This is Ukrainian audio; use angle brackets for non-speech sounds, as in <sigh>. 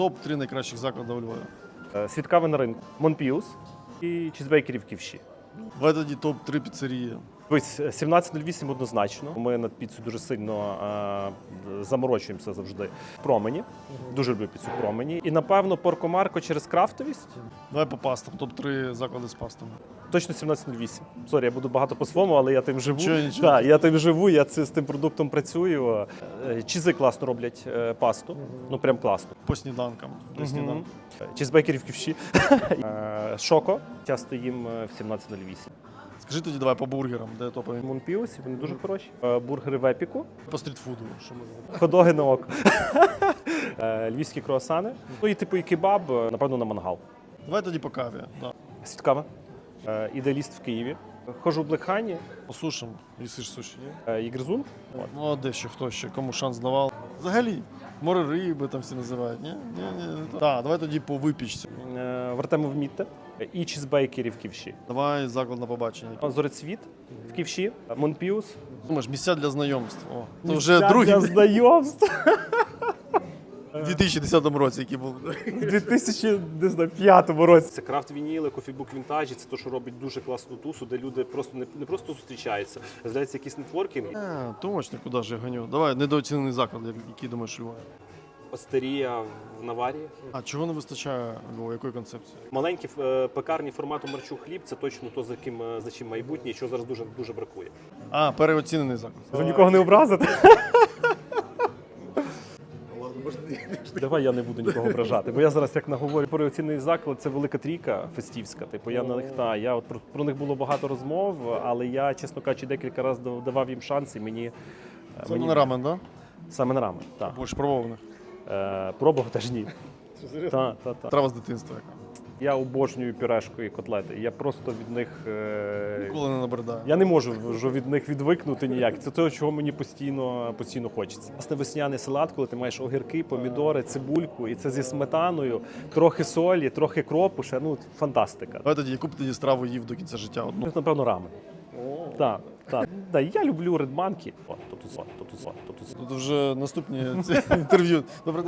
топ-3 найкращих заклади у Львові. Е, Свідкави на ринку, Монпіус і чізбейкерів ківші. Тоді топ-3 піцерії. Ось 17.08 однозначно. Ми над піцею дуже сильно е, заморочуємося завжди. Промені. Дуже люблю піцу промені. І напевно Порко Марко через крафтовість. Давай по пастам. Топ-3 заклади з пастами. Точно 17.08. Сорі, я буду багато по-своєму, але я тим живу. Нічого, нічого. Так, я тим живу, я це, з тим продуктом працюю. Е, Чізи класно роблять е, пасту. Ну прям класно. По сніданкам. По сніданкам. Чізбекерів ківші. <laughs> Е, Шоко. Часто їм е, в 17.08. Скажи тоді давай по бургерам, де топові. Монпіус, вони дуже хороші. Е, Бургери в епіку. По стрітфуду, що ми зробимо. Ходоги на око. <laughs> Е, Львівські круасани. Ну і типу і кебаб, е, напевно, на мангал. Давай тоді по каві. Да. Свідкава. Е, Ідеаліст в Києві. Ходжу в Блекхані, По сушам. Їсиш суші, ні? е, і гризун. Ну а де ще хто ще? Кому шанс давав? Взагалі, море риби там всі називають. Ні? Ні, ні, не так. Так, давай тоді по випічці. Е, Вертемо в Мітте і чізбейкерів в Ківші. Давай заклад на побачення. Зорецвіт в Ківші, Монпіус. Думаєш, місця для знайомств. О, це вже другий для знайомств. <laughs> у 2010 році, який був. <laughs> У 2005 році. Це крафт вініли, кофібук вінтажі. Це те, що робить дуже класну тусу, де люди просто не, не просто зустрічаються, а здається якийсь нетворкінг. А, точно, куди ж я ганю. Давай, недооцінений заклад, як- який думаєш у Остерія в Наварії. А чого не вистачає Львову? Якої концепції? Маленькі е, пекарні формату марчу хліб це точно то, за ким е, за чим майбутнє, і що зараз дуже дуже бракує. А, переоцінений заклад. Ви нікого не образите? Давай я не буду нікого ображати, бо я зараз як наговорю переоцінений заклад, це велика трійка фестівська. Типу я на них та я от про, про них було багато розмов, але я, чесно кажучи, декілька разів давав їм шанс, і мені, е, Це на рамен, так? саме на рамен. Так. Більш пробованих. Е, пробував теж ні. Та, та, та. Трава з дитинства. Я обожнюю пюрешку і котлети. Я просто від них. Е... Ніколи не набридає. Я не можу вже від них відвикнути ніяк. Це те, чого мені постійно, постійно хочеться. Власне, весняний салат, коли ти маєш огірки, помідори, цибульку, і це зі сметаною, трохи солі, трохи кропу, ще ну фантастика. Давай тоді, яку б тоді страву їв до кінця життя? Одну. Ну, напевно, рамен. Так, так. Да, я люблю редманки. О, то тут, то тут, вже наступні <laughs> інтерв'ю. Добре,